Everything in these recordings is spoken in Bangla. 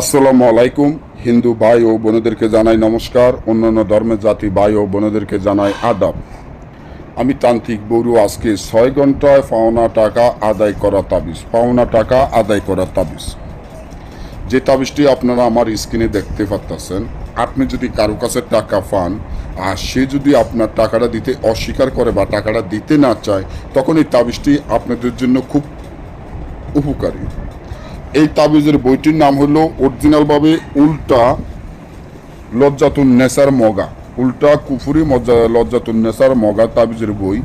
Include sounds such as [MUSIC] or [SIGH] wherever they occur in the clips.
আসসালামু আলাইকুম। হিন্দু ভাই ও বোনেদেরকে জানাই নমস্কার। অন্যান্য ধর্মের জাতি ভাই ও বোনেদেরকে জানাই আদাব। আমি তান্ত্রিক বড়ু, আজকে ছয় ঘন্টায় পাওনা টাকা আদায় করা তাবিজ। পাওনা টাকা আদায় করা তাবিজ। যে তাবিজটি আপনারা আমার স্ক্রিনে দেখতে পাচ্ছেন আপনি যদি কারও কাছে টাকা পান, আর সে যদি আপনার টাকাটা দিতে অস্বীকার করে বা টাকাটা দিতে না চায়, তখন এই তাবিজটি আপনাদের জন্য খুব উপকারী। এই তাবিজের বইটির নাম হলো অরিজিনালভাবে উল্টা লজ্জাতুন নেসার মগা। উল্টা কুফুরি মজ্জা, লজ্জাতুন নেসার মগা তাবিজের বই।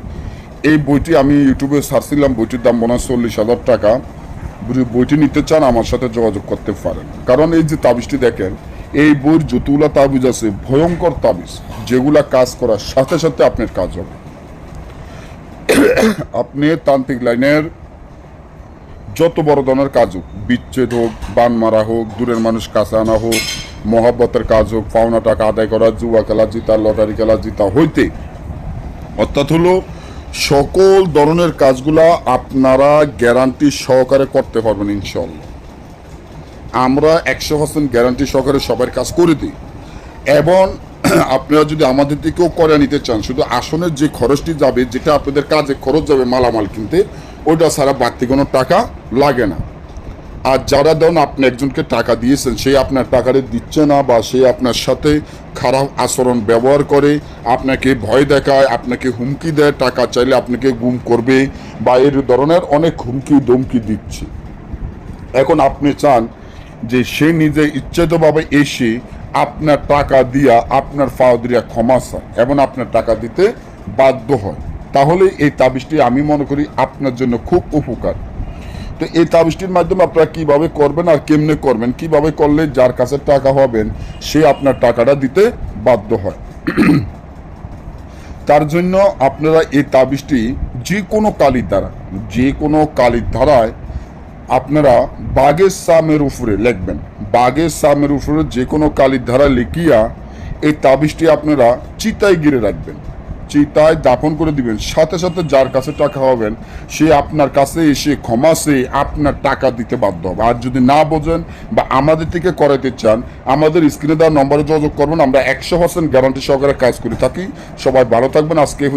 এই বইটি আমি ইউটিউবে সার্চ দিলাম, বইটির দাম মনে হয় চল্লিশ হাজার টাকা। বইটি নিতে চান, আমার সাথে যোগাযোগ করতে পারেন। কারণ এই যে তাবিজটি দেখেন, এই বইয়ের যতগুলা তাবিজ আছে, ভয়ঙ্কর তাবিজ, যেগুলা কাজ করার সাথে সাথে আপনার কাজ হবে। আপনি তান্ত্রিক লাইনের যত বড় ধরনের কাজ হোক, বিচ্ছেদ হোক, বান মারা হোক, দূরের মানুষ কাছে আনা হোক, মহাব্বতের কাজ হোক, পাওনা টাকা আদায় করা, জুয়া খেলা, জিতা, লটারি খেলা, জিতা হইতে, অর্থাৎ হলো সকল ধরনের কাজগুলা আপনারা গ্যারান্টি সহকারে করতে পারবেন ইনশাল্লাহ আমরা একশো পার্সেন্ট গ্যারান্টি সহকারে সবার কাজ করে দিই। এবং আপনারা যদি আমাদের থেকেও করে নিতে চান, শুধু আসনের যে খরচটি যাবে, যেটা আপনাদের কাজে খরচ যাবে, মালামাল কিনতে ওইটা ছাড়া বাড়তি কোনো টাকা লাগে না। আর যারা ধরুন আপনি একজনকে টাকা দিয়েছেন, সে আপনার টাকাটা দিচ্ছে না বা সে আপনার সাথে খারাপ আচরণ ব্যবহার করে, আপনাকে ভয় দেখায়, আপনাকে হুমকি দেয়, টাকা চাইলে আপনাকে গুম করবে বা এর ধরনের অনেক হুমকি দমকি দিচ্ছে। এখন আপনি চান যে সে নিজে ইচ্ছেতভাবে এসে আপনার টাকা দিয়া আপনার ফাওদিয়া ক্ষমা চায় এবং আপনার টাকা দিতে বাধ্য হয়। তাহলে এই তাবিজটি আমি মনে করি আপনার জন্য খুব উপকার। তো এই তাবিজটির মাধ্যমে আপনারা কীভাবে করবেন আর কেমনে করবেন, কীভাবে করলে যার কাছে টাকা হবেন, সে আপনার টাকাটা দিতে বাধ্য হয়। [CLEARS THROAT] তার জন্য আপনারা এই তাবিজটি যে কোনো কালির দ্বারা, যে কোনো কালির ধারায় আপনারা বাগের সামের উপরে লিখবেন। বাগের সামের উপরে যে কোনো কালির ধারা লিখিয়া এই তাবিজটি আপনারা চিতায় গিরে রাখবেন। চিতায় দাফন করে দিবেন, সাথে সাথে যার কাছে টাকা হবেন সে আপনার কাছে এসে ক্ষমা সে আপনার টাকা দিতে বাধ্য হবে। আর যদি না বোঝেন বা আমাদের থেকে করাইতে চান, আমাদের স্ক্রিনে দেওয়ার নম্বরে যোগাযোগ করবেন, আমরা একশো পার্সেন্ট গ্যারান্টি সহকারে কাজ করে থাকি। সবাই ভালো থাকবেন, আজকে এই